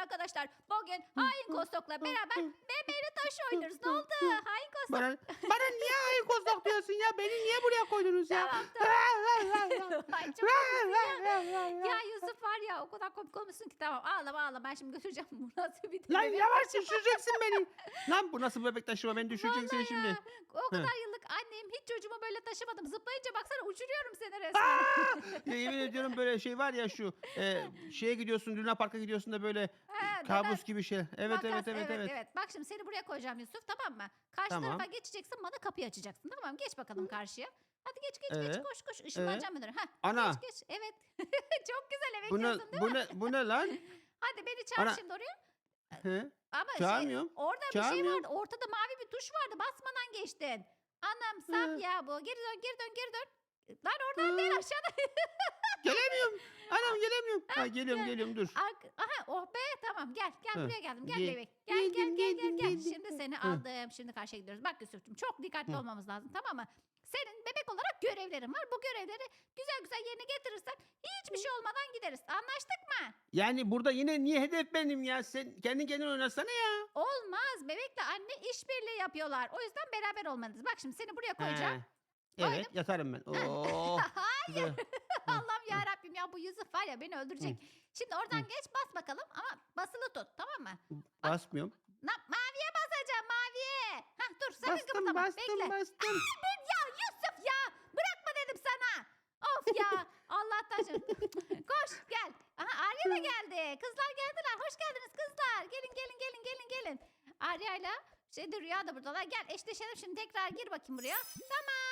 arkadaşlar. Bugün hain kostokla beraber bebeğiyle taş oynuyoruz. Ne oldu? Hain kostok. Bana, bana niye ayı kozlak diyorsun ya? Beni niye buraya koydunuz ya? Tamam, Ay çok komiksin ya. Ya Yusuf var ya o kadar komik olmuşsun ki tamam ağlama ağlama ben şimdi götüreceğim Murat'ı bir de Lan yavaş düşüreceksin beni. Lan bu nasıl bebek taşıma? Beni düşüreceksin Vallahi şimdi. ya, O kadar yıllık annem hiç çocuğumu böyle taşımadım. Zıplayınca baksana uçuruyorum seni Aa! resmen. Ya yemin ediyorum böyle şey var ya şu e, şeye gidiyorsun Luna Park'a gidiyorsun da böyle Ha, kabus döner. gibi şey. Evet Makas, evet evet evet. Bak şimdi seni buraya koyacağım Yusuf tamam mı? Karşı Tamam. tarafa geçeceksin bana kapıyı açacaksın tamam mı? Geç bakalım karşıya. Hadi geç geç geç Evet, koş koş ışınlanacağım müdür. Ha, Ana geç geç evet. Çok güzel evet bu ne, diyorsun değil bu mi? ne, bu ne lan? Hadi beni çağır Ana- şimdi oraya. He? Ama şey, Çağırmıyorum. orada bir şey Çağırmıyorum. vardı. Ortada mavi bir tuş vardı. Basmadan geçtin. Anam Hı. saf ya bu. Geri dön geri dön geri dön. Lan oradan değil Hı. aşağıda. Gelemiyorum. Anam gelemiyorum. Ha, geliyorum gel. geliyorum dur. Ark- Aha oh be tamam gel gel Hı. buraya geldim gel Ge- bebek gel gel geldim, gel gel geldim, gel geldim. şimdi seni Hı. aldım şimdi karşıya gidiyoruz bak Yusuf'cum çok dikkatli Hı. olmamız lazım tamam mı senin bebek olarak görevlerin var bu görevleri güzel güzel yerine getirirsen hiçbir şey olmadan gideriz anlaştık mı Yani burada yine niye hedef benim ya? Sen kendin kendin oynasana ya. olmaz bebekle anne işbirliği yapıyorlar o yüzden beraber olmalıyız bak şimdi seni buraya koyacağım He. Evet yatarım ben. Oo. Hayır. Allah'ım ya Rabbim ya bu Yusuf var ya beni öldürecek. Şimdi oradan geç bas bakalım ama basılı tut tamam mı? Basmıyorum. Na, maviye basacağım maviye. Hah dur sakın Bastım kıpırdama. bastım Bekle. bastım. Ya Yusuf ya bırakma dedim sana. Of ya Allah taşın. Koş gel. Aha Arya da geldi. Kızlar geldiler. Hoş geldiniz kızlar. Gelin gelin gelin gelin gelin. Arya'yla şeyde Rüya da buradalar. Gel eşleşelim şimdi tekrar gir bakayım buraya.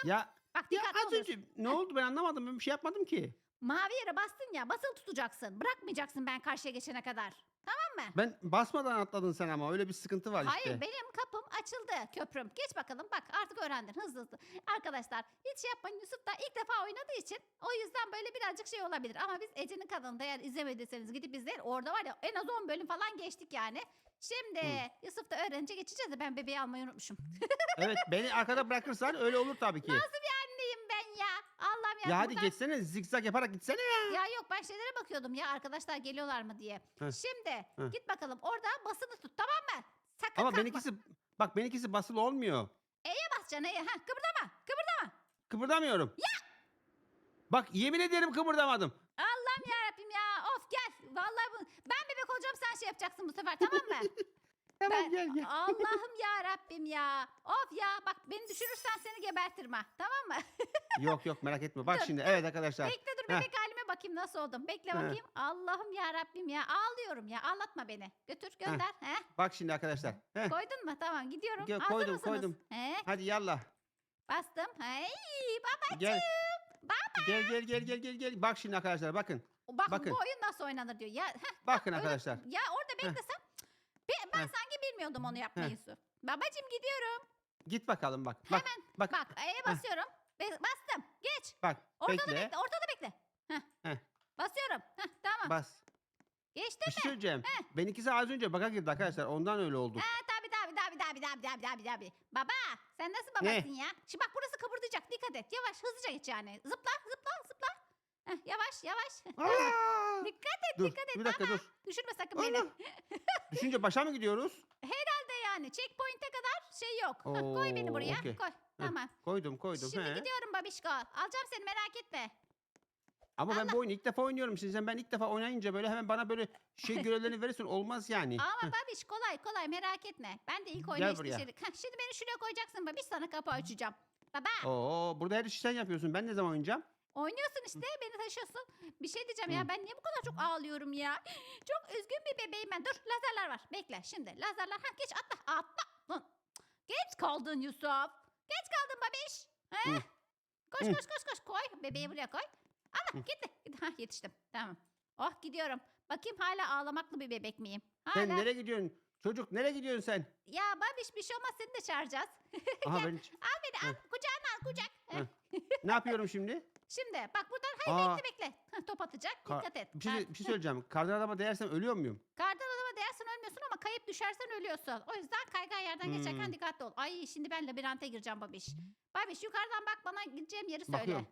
Ya, Bak ya dikkatli az oluyorsun. önce ne oldu ben anlamadım. Ben bir şey yapmadım ki. Mavi yere bastın ya basılı tutacaksın. Bırakmayacaksın ben karşıya geçene kadar. Tamam mı? Ben basmadan atladın sen ama öyle bir sıkıntı var Hayır işte. benim kapım açıldı köprüm. Geç bakalım bak artık öğrendin hızlı hızlı. Arkadaşlar hiç şey yapmayın Yusuf da ilk defa oynadığı için o yüzden böyle birazcık şey olabilir. Ama biz Ece'nin kanalında eğer izlemediyseniz gidip izleyin. Orada var ya en az 10 bölüm falan geçtik yani. Şimdi. Yusuf da öğrenince geçeceğiz de ben bebeği almayı unutmuşum. evet beni arkada bırakırsan öyle olur tabii ki. Ben ya. Ya. Hadi buradan- geçsene zikzak yaparak gitsene ya. Ya yok ben şeylere bakıyordum ya arkadaşlar geliyorlar mı diye. Heh. Şimdi Heh. git bakalım orada basını tut tamam mı? Sakın Ama kalkma. benimkisi bak benimkisi basılı olmuyor. E'ye basacaksın E'ye. Heh, kıpırdama kıpırdama. Kıpırdamıyorum. Bak yemin ederim kıpırdamadım. Allah'ım yarabbim ya. Of gel. Vallahi bu, ben bebek olacağım sen şey yapacaksın bu sefer tamam mı? Tamam Ben- gel gel. Allah'ım ya Rabbim ya. Of ya bak beni düşürürsen seni gebertirim ha. Tamam mı? Yok yok merak etme. Bak Dur, şimdi evet arkadaşlar. Bekle dur Heh. bebek halime bakayım nasıl oldum. Bekle Heh. bakayım. Allah'ım ya Rabbim ya. Ağlıyorum ya. Ağlatma beni. Götür gönder. Heh. Bak şimdi arkadaşlar. Heh. Koydun mu? Tamam gidiyorum. Hazır koydum, mısınız? koydum. He, Hadi yallah. bastım. Hey babacığım. Gel. Baba. Gel gel gel gel gel gel. Bak şimdi arkadaşlar bakın. Bakın, Bakın. bu oyun nasıl oynanır diyor. Ya heh, Bakın öyle- arkadaşlar. Ya orada beklesem. Ben, Heh. sanki bilmiyordum onu yapmayı. Heh. Su. Babacığım gidiyorum. Git bakalım bak. Bak bak Bak E'ye basıyorum. Be- bastım. Geç. bak. Ortada Bekle. bekle. Ortada bekle. Heh. Heh. Basıyorum. Heh, tamam. Bas. Geçti Bir mi? şey söyleyeceğim. Benimkisi az önce baka girdi arkadaşlar. Ondan öyle oldu. Ha, tabii tabii tabii tabii tabii tabii tabii tabii. Baba sen nasıl babasın ya? Şimdi bak burası kıpırdayacak. Dikkat et. Yavaş hızlıca geç yani. Zıpla zıpla zıpla. Heh, yavaş yavaş. Aa! dikkat et Dur dikkat et. bir dakika dur. Düşürme sakın beni. Allah. Düşünce başa mı gidiyoruz? Herhalde yani. Checkpoint'e kadar şey yok. Heh, koy beni Oo, buraya. okey. Koy. Tamam. Koydum koydum. Şimdi he. gidiyorum babişko. Alacağım seni merak etme. Ama ben bu oyunu ilk defa oynuyorum. Şimdi sen ben ilk defa oynayınca böyle hemen bana böyle şey görevlerini verirsin. Olmaz yani. Ama babiş kolay kolay merak etme. Ben de ilk Gel oynayışta buraya. Heh, Şimdi beni şuraya koyacaksın babiş sana kapı açacağım. Baba Oo, burada her işi sen yapıyorsun. Ben ne zaman oynayacağım? Oynuyorsun işte beni taşıyorsun. Bir şey diyeceğim ya ben niye bu kadar çok ağlıyorum ya? Çok üzgün bir bebeğim ben. Dur lazerler var. Bekle şimdi lazerler. Ha geç atla atla. Lan, Geç kaldın Yusuf. Geç kaldın babiş. Hı. Koş koş koş koş koy. Bebeği buraya koy. Hı. gitti. gitti. Ha yetiştim. Tamam. Oh gidiyorum. Bakayım hala ağlamaklı bir bebek miyim? Hala. Sen nereye gidiyorsun? Çocuk nereye gidiyorsun sen? Ya babiş bir şey olmaz seni de çağıracağız. Aha ben Al beni al. Kucağına al kucak. Ne yapıyorum şimdi? Şimdi bak buradan hayır Aa. bekle bekle. Heh, Top atacak. Ka- Dikkat et. Bir şey, Kar- bir şey söyleyeceğim. Kardan adama değersem ölüyor muyum? Kardan adama değersen ölmüyorsun ama kayıp düşersen ölüyorsun. O yüzden kaygan yerden geçerken Hmm. dikkatli ol. Ay şimdi ben labirente gireceğim babiş. Babiş yukarıdan bak bana gideceğim yeri söyle. Bakıyorum.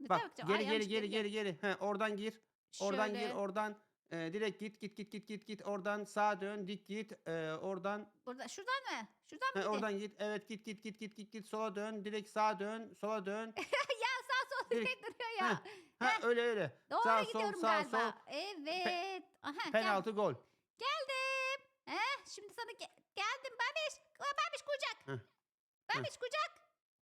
Ne Bak bakacağım? geri Ay, geri yanlış geri geri geri. He, oradan gir. Oradan gir oradan. Ee, direkt git git git git git git. Oradan sağa dön dik git. Ee, oradan Burada şuradan mı? Şuradan mı? he, gideyim? oradan git. Evet git git git git git git. Sola dön. Direkt sağa dön. Sola dön. sol Direkt- duruyor ya. Ha öyle öyle. Doğru sağ sol gidiyorum sağ galiba. sol. Evet. Aha, gel- Penaltı gol. Geldim. Heh, şimdi sana ge- geldim Babiş. Babiş kucak. Heh, Babiş kucak.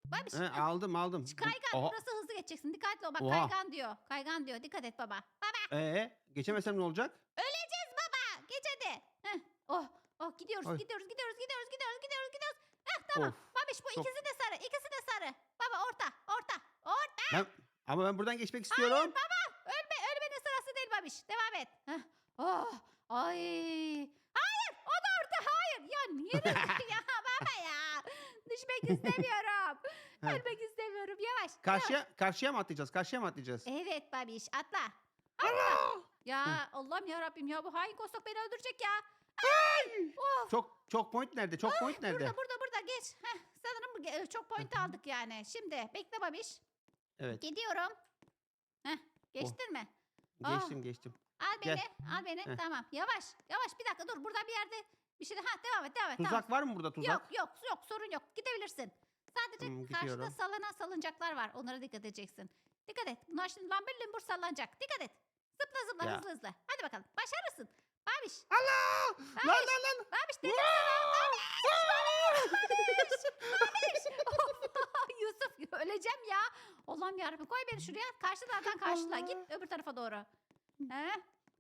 Babiş. He, aldım aldım. Şu Kaygan Oha, burası hızlı geçeceksin. Dikkatli ol bak Oha. kaygan diyor. Kaygan diyor. Dikkat et baba. Baba Ee, geçemesem ne olacak? öleceğiz baba. Geç hadi. Heh. Oh, oh gidiyoruz, Ay. gidiyoruz, gidiyoruz, gidiyoruz, gidiyoruz, gidiyoruz, gidiyoruz. Heh, tamam. Of. Babiş bu çok- ikisi de Ben, ama ben buradan geçmek istiyorum. Ölme, ölmenin sırası değil Babiş. Devam et. Heh. Oh, ay. Hayır, o da orta. Hayır. Ya niye ya baba ya? Düşmek istemiyorum. Ölmek istemiyorum. Yavaş. yavaş. Karşıya karşıya mı atlayacağız? Karşıya mı atlayacağız? Evet Babiş atla. Atla. Ya Allah'ım ya Rabbim ya bu hain kostok beni öldürecek ya. Ay. Of. Çok çok point nerede? Çok point nerede? Burada burada burada geç. Heh, sanırım çok point aldık yani. Şimdi bekle Babiş. Evet. Gidiyorum. Heh, geçtin mi? Ah. Geçtim geçtim. Al beni. Gel. Al beni. Heh. Tamam. Yavaş. Yavaş bir dakika dur. Burada bir yerde bir şey. Ha devam et devam et. Tuzak tamam. var mı burada tuzak? Yok yok yok sorun yok. Gidebilirsin. Sadece Hmm, karşıda sallanan salıncaklar var. Onlara dikkat edeceksin. Dikkat et. Bunlar şimdi lambur lumbur sallanacak. Dikkat et. Zıpla zıpla Ya. hızlı hızlı. Hadi bakalım. Başarırsın. Babiş. Allah! Lan lan lan! Babiş dedim sana. Babiş. Babiş. Babiş. Of, Yusuf öleceğim ya. Allah'ım yarabbim koy beni şuraya. Karşı taraftan karşıla. Git öbür tarafa doğru. He?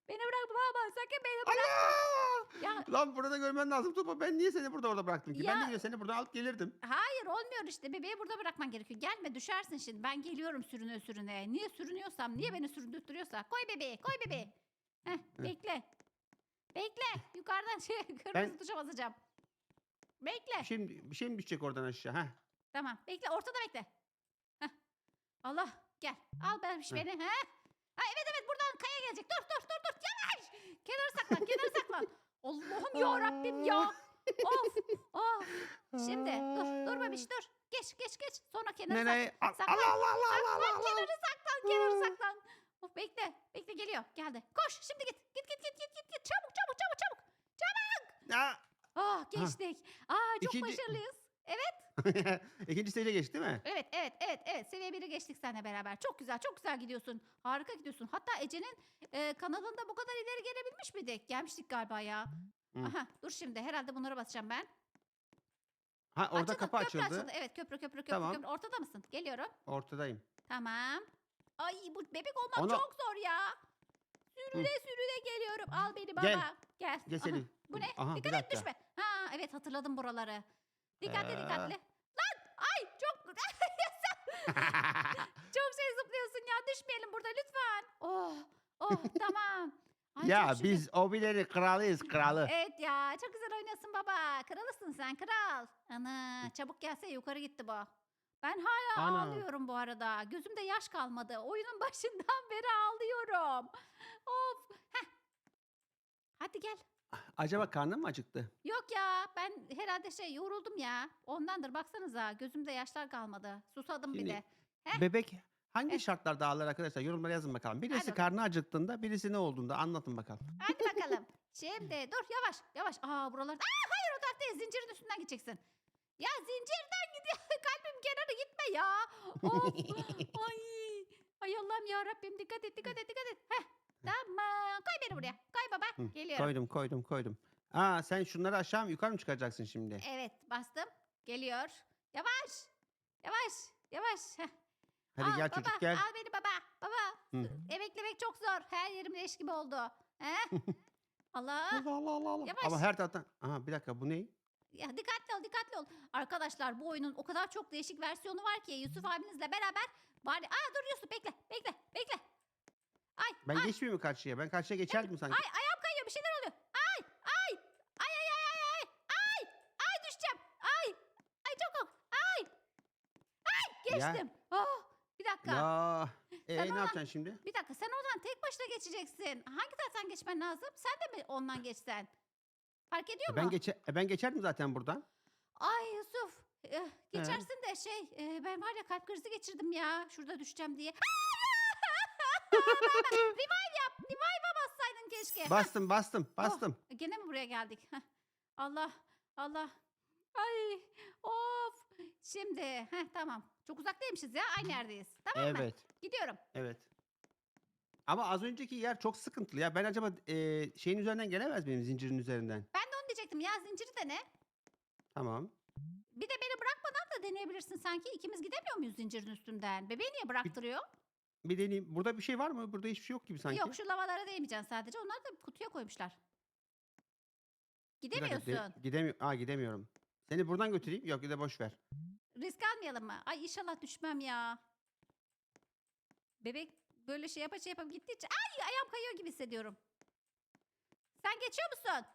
Beni bırak baba. Sakın beni bırak. Allah! Ya Lan burada görmen lazım Topa. Ben niye seni burada orada bıraktım ki? Ben Ya- de yine seni buradan alıp gelirdim. Hayır olmuyor işte. Bebeği burada bırakman gerekiyor. Gelme düşersin şimdi. Ben geliyorum sürüne sürüne. Niye sürünüyorsam, niye beni süründürtüyorsa. Koy bebeği, koy bebeği. Heh, bekle. Bekle. Yukarıdan şey kırmızı Ben- tuşa basacağım. Bekle. Şimdi bir şey mi düşecek oradan aşağı? Heh. Tamam. Bekle. Ortada bekle. Allah. Gel. Al ben Hı. beni. He? Ha, evet evet buradan kaya gelecek. Dur dur dur dur. Yavaş. Kenara saklan. Kenara saklan. Allah'ım ya Rabbim ya. Of. Of. Şimdi dur. Dur babiş dur. Geç geç geç. Sonra kenara. Nereye? Al- saklan, Allah Allah Allah Allah Saklan Allah. kenarı saklan kenarı saklan. Of bekle bekle geliyor geldi. Koş şimdi git git git git git git git çabuk çabuk çabuk çabuk. Ya. Ah geçtik. Aa çok İkinci- başarılıyız. Evet İkinci stage geçti değil mi? evet evet evet evet seviye 1'i geçtik seninle beraber. Çok güzel çok güzel gidiyorsun. Harika gidiyorsun. Hatta Ece'nin e, kanalında bu kadar ileri gelebilmiş miydik? Gelmiştik galiba ya. Hı. Aha dur şimdi herhalde bunlara basacağım ben. Ha orada Açıldı, kapı köprü açıldı. Evet köprü köprü köprü, Tamam. köprü. Ortada mısın? Geliyorum. Ortadayım. Tamam. Ay bu bebek olmak Onu- çok zor ya. Sürüne sürüne geliyorum. Al beni baba. Gel. Gel. Gel Aha. Bu ne? Aha, bir Dikkat et dakika. düşme. Ha evet hatırladım buraları. Dikkatli Ee. dikkatli. Lan ay çok çok şey zıplıyorsun ya. Düşmeyelim burada lütfen. Oh oh tamam. Ay, ya çok şükür. biz obileri kralıyız kralı. Evet ya çok güzel oynuyorsun baba. Kralısın sen kral. Ana çabuk gelse yukarı gitti bu. Ben hala Ana. ağlıyorum bu arada. Gözümde yaş kalmadı. Oyunun başından beri ağlıyorum. Of. Heh. Hadi gel. Acaba karnın mı acıktı? Yok ya ben herhalde şey yoruldum ya. Ondandır baksanıza gözümde yaşlar kalmadı. Susadım bir Şimdi- de. Heh. Bebek hangi Eh. şartlarda ağlar arkadaşlar? Yorumlara yazın bakalım. Birisi Hadi. karnı acıktığında, birisi ne olduğunda anlatın bakalım. Hadi bakalım. Şimdi dur yavaş yavaş. Aa buralarda. Aa hayır o taraf değil. Zincirin üstünden gideceksin. Ya zincirden gidiyor. Kalbim kenara gitme ya. Of. Ay. Ay Allah'ım ya Rabbim dikkat et dikkat et dikkat et. Heh. Tamam. Koy beni buraya. Hı, Geliyorum. Koydum koydum koydum. Aa sen şunları aşağı mı yukarı mı çıkaracaksın şimdi? Evet bastım. Geliyor. Yavaş. Yavaş. Yavaş. Heh. Hadi Al gel baba, çocuk gel. Al beni baba. Baba. Hı. Emeklemek çok zor. Her yerim leş gibi oldu. He? Allah. Allah Allah Allah Allah. Yavaş. Ama her taraftan. Aha bir dakika bu ne? Ya dikkatli ol, dikkatli ol. Arkadaşlar bu oyunun o kadar çok değişik versiyonu var ki Yusuf abinizle beraber bari Aa dur Yusuf bekle, bekle, bekle. Ay, Ben ay, geçmeyeyim mi karşıya? Ben karşıya geçerdim sanki. ay ayağım kayıyor bir şeyler oluyor. Ay, ay. Ay ay ay ay ay. Ay, ay düşeceğim. Ay. Ay çok kork. Ay. Ay Ya. Geçtim. Oh, bir dakika. Ya. Ee, Sen ne ona- yapacaksın şimdi? Bir dakika sen oradan tek başına geçeceksin. Hangi taraftan geçmen lazım? Sen de mi ondan geçsen? Fark ediyor E, mu? ben geçe e, ben geçerdim zaten buradan. Ay Yusuf. eh, geçersin de şey eh, ben var ya kalp krizi geçirdim ya. Şurada düşeceğim diye. revive yap. Revive'a bassaydın keşke. Bastım bastım oh, bastım. gene mi buraya geldik? Heh. Allah Allah. Ay of. Şimdi heh, tamam. Çok uzak değilmişiz ya. Aynı yerdeyiz. Tamam mı? Evet. Gidiyorum. Evet. Ama az önceki yer çok sıkıntılı ya. Ben acaba e, şeyin üzerinden gelemez miyim zincirin üzerinden? Ben de onu diyecektim. Ya zinciri de ne? Tamam. Bir de beni bırakmadan da deneyebilirsin sanki. İkimiz gidemiyor muyuz zincirin üstünden? Bebeği niye bıraktırıyor? Bir deneyeyim. Burada bir şey var mı? Burada hiçbir şey yok gibi sanki. Yok şu lavalara değmeyeceksin sadece. Onları da kutuya koymuşlar. Bir dakika, de- Gidemiyorsun. gidemi Aa gidemiyorum. Seni buradan götüreyim. Yok bir de boş ver. Risk almayalım mı? Ay inşallah düşmem ya. Bebek böyle şey yapa şey yapıp gittikçe ay ayağım kayıyor gibi hissediyorum. Sen geçiyor musun?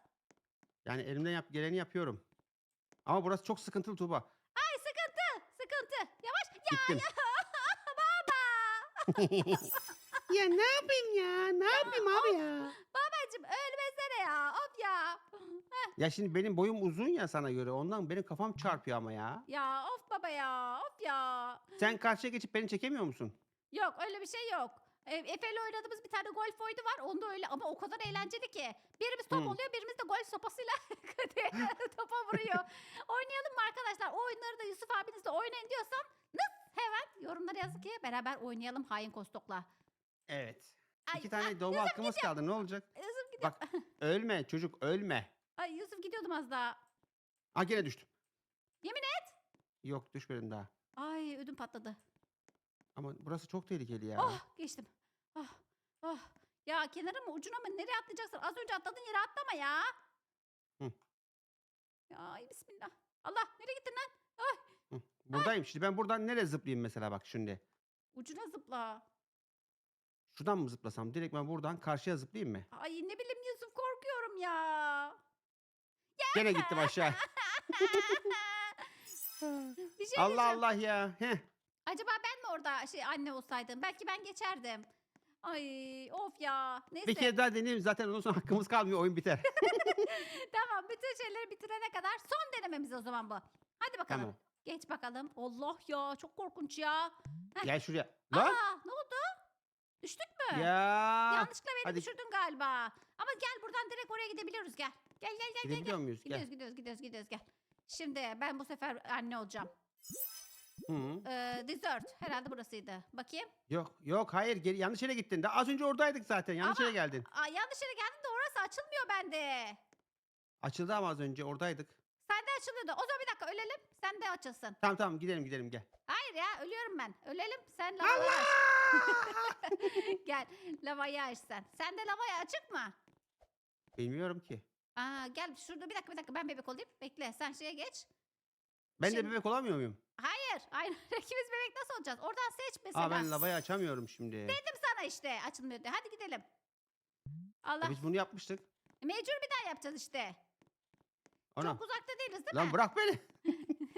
Yani elimden yap geleni yapıyorum. Ama burası çok sıkıntılı Tuğba. Ay sıkıntı, sıkıntı. Yavaş. Ya Gittim. baba. ya ne yapayım ya? Ne yapayım abi ya? Babacım ölmesene ya. Of ya. Ya şimdi benim boyum uzun ya sana göre. Ondan benim kafam çarpıyor ama ya. Ya of baba ya. Of ya. Sen karşıya geçip beni çekemiyor musun? Yok öyle bir şey yok. E, Efe'yle oynadığımız bir tane golf oyunu var. Onda öyle ama o kadar eğlenceli ki. Birimiz top Hı. oluyor, birimiz de golf sopasıyla topa vuruyor. Oynayalım mı arkadaşlar? O oyunları da Yusuf abinizle oynayın diyorsan nıs hemen yorumlara yazın ki beraber oynayalım hain kostokla. Evet. Ay, İki tane ay, dolu Yusuf hakkımız gidiyor. kaldı. Ne olacak? Yusuf gidiyor. Bak ölme çocuk ölme. Ay Yusuf gidiyordum az daha. Aa gene düştüm. Yemin et. Yok düşmedim daha. Ay ödüm patladı. Ama burası çok tehlikeli ya. Oh geçtim. Oh, oh. Ya kenara mı ucuna mı nereye atlayacaksın? Az önce atladığın yere atlama ya. Hı. Ya ay bismillah. Allah nereye gittin lan? Hı, Buradayım şimdi ben buradan nereye zıplayayım mesela bak şimdi. Ucuna zıpla. Şuradan mı zıplasam? Direkt ben buradan karşıya zıplayayım mı? Ay ne bileyim Yusuf korkuyorum ya. Gene gittim aşağı. bir şey Allah diyeceğim. Allah ya. Heh. Acaba ben mi orada şey anne olsaydım? Belki ben geçerdim. Ay of ya. Neyse. Bir kere daha deneyeyim zaten ondan sonra hakkımız kalmıyor oyun biter. Tamam bütün şeyleri bitirene kadar son denememiz o zaman bu. Hadi bakalım. tamam. Geç bakalım. Allah ya çok korkunç ya. Heh. Gel şuraya. Lan. Aa ne oldu? Düştük mü? Ya. Yanlışlıkla beni Hadi. düşürdün galiba. Ama gel buradan direkt oraya gidebiliyoruz gel. Gel gel gel gel. gel. Gidebiliyor muyuz? Gel. Gidiyoruz gidiyoruz gidiyoruz gidiyoruz gel. Şimdi ben bu sefer anne olacağım. Hı. Ee, dessert herhalde burasıydı. Bakayım. Yok yok hayır geri, yanlış yere gittin. Daha az önce oradaydık zaten. Yanlış Ama- yere geldin. Aa, yanlış yere geldin de orası açılmıyor bende. Açıldı ama az önce oradaydık. Sende açılıyordu. O zaman bir dakika ölelim. Sen de açılsın. Tamam tamam gidelim gidelim gel. Hayır ya ölüyorum ben. Ölelim sen lavayı aç. gel lavayı aç sen. Sen de lavayı açık mı? Bilmiyorum ki. Aa, gel şurada bir dakika bir dakika ben bebek olayım. Bekle sen şeye geç. Ben de Şimdi- bebek olamıyor muyum? Hayır. Hayır. İkimiz bebek nasıl olacağız? Oradan seç mesela. Aa ben lavayı açamıyorum şimdi. Dedim sana işte açılmıyor diye. Hadi gidelim. Allah. E, biz bunu yapmıştık. Mecbur bir daha yapacağız işte. Ana. Çok uzakta değiliz değil Lan mi? bırak beni.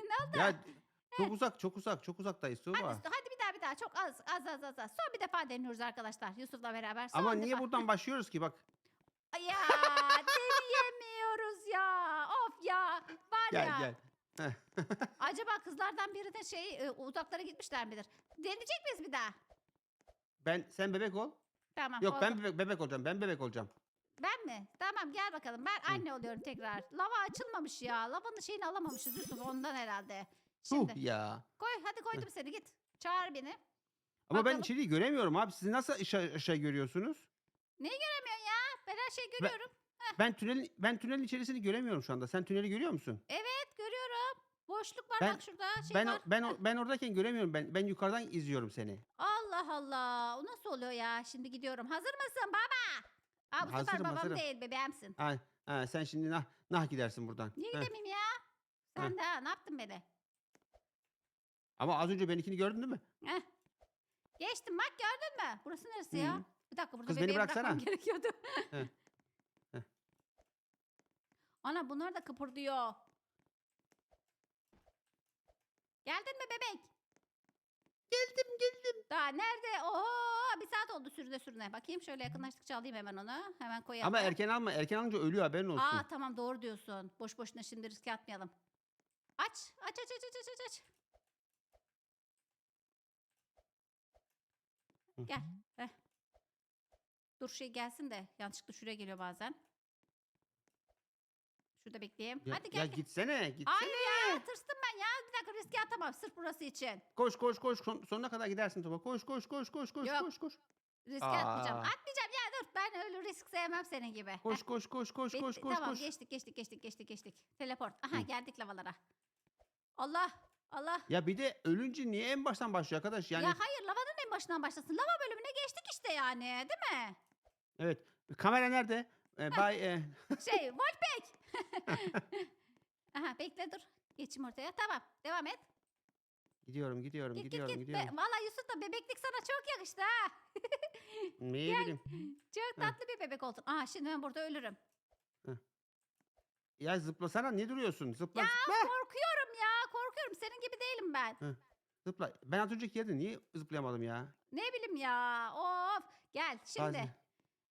ne oldu? Ya çok uzak çok uzak çok uzaktayız Tuğba. Hadi, hadi bir daha bir daha. Çok az az az az. az. Son bir defa deniyoruz arkadaşlar. Yusuf'la beraber. Son Ama niye defa. buradan başlıyoruz ki bak. Ya Gel ya. gel. Heh. Acaba kızlardan biri de şey e, uzaklara gitmişler midir? Deneyecek miyiz bir daha? Ben sen bebek ol. Tamam. Yok ben bebek, bebek olacağım. Ben bebek olacağım. Ben mi? Tamam gel bakalım. Ben anne oluyorum tekrar. Lava açılmamış ya. Lavanın şeyini alamamışız Yusuf ondan herhalde. Şimdi Huh ya. koy hadi koydum seni git. Çağır beni. Ama ben Bakalım. içeriği göremiyorum abi. Siz nasıl aşağı, aşağı görüyorsunuz? Göremiyorsun ya. Ben her şeyi görüyorum. Ben tünelin ben tünelin içerisini göremiyorum şu anda. Sen tüneli görüyor musun? Evet görüyorum. Boşluk var Ben- bak şurada şey ben o- var. ben o- ben oradayken göremiyorum. Ben ben yukarıdan izliyorum seni. Allah Allah. O nasıl oluyor ya? Şimdi gidiyorum. Hazır mısın baba? Aa, bu sefer Hazırım, babam hazırım. değil bebeğimsin. Ha, ha, sen şimdi nah nah gidersin buradan. Niye Heh. gidemeyim ya? Sen de ha, ne yaptın beni? Ama az önce benimkini gördün değil mi? Heh. Geçtim bak gördün mü? Burası neresi Hı. ya? Bir dakika burada Kız beni bebeği bırakmam bıraksana. gerekiyordu. Heh. Ana bunlar da kıpırdıyor. Geldin mi bebek? Geldim geldim. Daha nerede? Oho bir saat oldu sürüne sürüne. Bakayım şöyle yakınlaştıkça alayım hemen onu. Hemen koyalım. Ama erken alma. Erken alınca ölüyor haberin olsun. Aa tamam doğru diyorsun. Boş boşuna şimdi riske atmayalım. Aç. Aç aç aç aç aç aç. Gel. Heh. Dur şey gelsin de yanlışlıkla şuraya geliyor bazen. Şurada bekleyeyim. Ya, Hadi gel. ya gel. gitsene gitsene. Hayır ya tırstım ben ya. Bir dakika riske atamam sırf burası için. Koş koş koş son- sonuna kadar gidersin Tuba. Koş koş koş koş koş Yok. koş koş. Riske atmayacağım. Aa. Atmayacağım ya dur. Ben öyle risk sevmem senin gibi. Heh, Koş koş koş koş bitti. koş koş tamam koş. geçtik geçtik geçtik geçtik geçtik. Teleport. Aha Hı. geldik lavalara. Allah Allah. Ya bir de ölünce niye en baştan başlıyor arkadaş? Yani Ya hayır lavanın en başından başlasın. Lava bölümüne geçtik işte yani değil mi? evet. Kamera nerede? Ee, bay e, Şey Volpek. Aha bekle dur. Geçeyim ortaya. Tamam devam et. gidiyorum gidiyorum Git git gidiyorum git. Be- gidiyorum. Valla Yusuf da bebeklik sana çok yakıştı ha. Ne Gel. bileyim. Çok tatlı bir bebek oldun. Aha şimdi ben burada ölürüm. Ya zıplasana ne duruyorsun? Zıpla Ya zıpla. korkuyorum ya korkuyorum. Senin gibi değilim ben. Zıpla. Ben az önceki yerde niye zıplayamadım ya? Ne bileyim ya. Of. Gel şimdi. Bazen.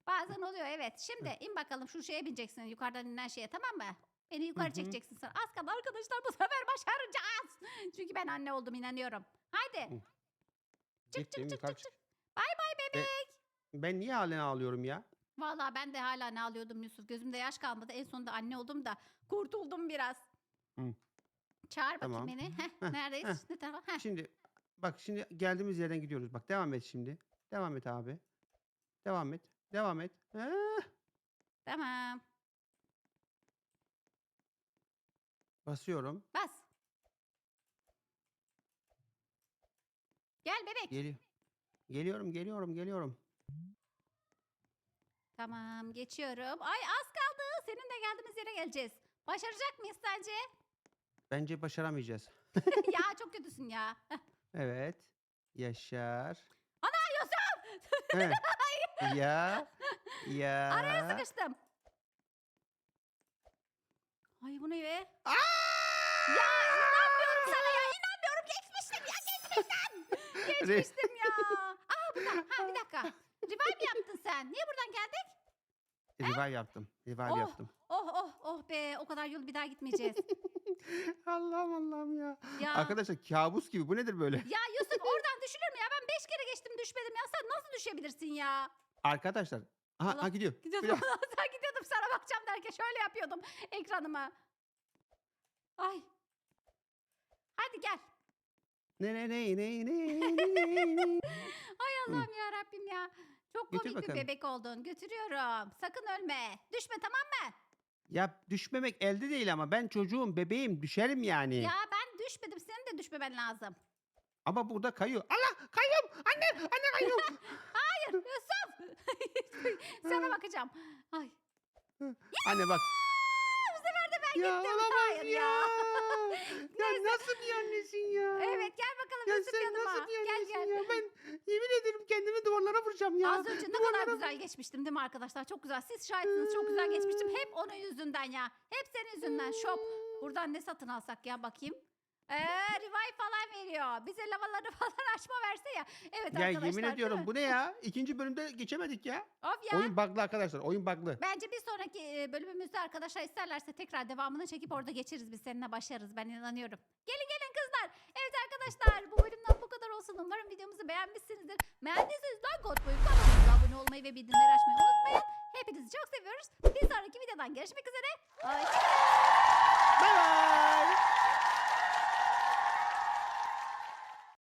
Bazen oluyor evet. Şimdi in bakalım şu şeye bineceksin. Yukarıdan inen şeye tamam mı? Beni yukarı hı. çekeceksin sen. Az kaldı arkadaşlar bu sefer başaracağız. Çünkü ben anne oldum inanıyorum. Haydi. Hı. Çık çık Gittim, çık yukarı çık çık. Bay bay bebek. Ben niye halen ağlıyorum ya? Vallahi ben de hala ne alıyordum Yusuf. Gözümde yaş kalmadı. En sonunda anne oldum da kurtuldum biraz. Hı. Çağır bakayım Tamam. beni. Heh, Heh, neredeyiz? Ne tarafa? Heh. Şimdi bak şimdi geldiğimiz yerden gidiyoruz. Bak devam et şimdi. Devam et abi. Devam et. Devam et. Ah, Tamam. basıyorum. Bas. Gel bebek. Geliyor. Geliyorum, geliyorum, geliyorum. Tamam geçiyorum. Ay az kaldı. Seninle geldiğimiz yere geleceğiz. Başaracak mıyız sence? Bence başaramayacağız. ya çok kötüsün ya. Evet. Yaşar. Ana Yusuf! Evet. Ya. Ya. Araya sıkıştım. Ay bu ne be? Aa! Ya inanmıyorum sana ya. İnanmıyorum. Geçmiştim ya geçmiştim. Geçmiştim ya. Aa burada. Ha bir dakika. Revive yaptın sen? Niye buradan geldik? Revive yaptım. Revive Oh. yaptım. Oh oh oh be. O kadar yol bir daha gitmeyeceğiz. Allah'ım Allah'ım ya. ya. Arkadaşlar kabus gibi. Bu nedir böyle? Ya Yusuf oradan düşülür mü ya? Ben beş kere geçtim düşmedim ya. Sen nasıl düşebilirsin ya? Arkadaşlar. Aha, Allah, ha gidiyor. Gidiyordum. Sen gidiyordum sana bakacağım derken şöyle yapıyordum ekranıma. Ay. Hadi gel. Ne ne ne ne ne ne ne. Ay Allah'ım ya Rabbim ya. Çok Götür komik bir bakalım. bebek oldun. Götürüyorum. Sakın ölme. Düşme tamam mı? Ya düşmemek elde değil ama ben çocuğum, bebeğim, düşerim yani. Ya ben düşmedim. Senin de düşmemen lazım. Ama burada kayıyor. Allah kayıyorum. Anne, anne kayıyorum. Hayır Yusuf. Sana bakacağım. Ay. anne bak. Bu sefer de ben Ya gittim. olamaz Hayır ya. ya. ya nasıl bir annesin ya? Evet gel bakalım Ya Yusuf sen yanıma. nasıl bir Gel annesin gel. ya? Ben yemin ederim kendimi duvarlara vuracağım ya. Az önce ne kadar güzel geçmiştim değil mi arkadaşlar? Çok güzel. Siz şahitsiniz. Çok güzel geçmiştim. Hep onun yüzünden ya. Hep senin yüzünden. Shop. Buradan ne satın alsak ya bakayım. Ee, revive falan veriyor. Bize lavaları falan açma verse ya. Evet Ya arkadaşlar. yemin değil ediyorum mi? bu ne ya? İkinci bölümde geçemedik ya. Of ya. Oyun bug'lı arkadaşlar. Oyun bug'lı. Bence bir sonraki e, bölümümüzde arkadaşlar isterlerse tekrar devamını çekip orada geçeriz. Biz seninle başlarız. Ben inanıyorum. Gelin gelin kızlar. Evet arkadaşlar bu bölümden bu kadar olsun. Umarım videomuzu beğenmişsinizdir. Beğendiyseniz like atmayı, kanalımıza abone olmayı ve bildirimleri açmayı unutmayın. Hepinizi çok seviyoruz. Bir sonraki videodan görüşmek üzere. Hoşçakalın. Bye bye.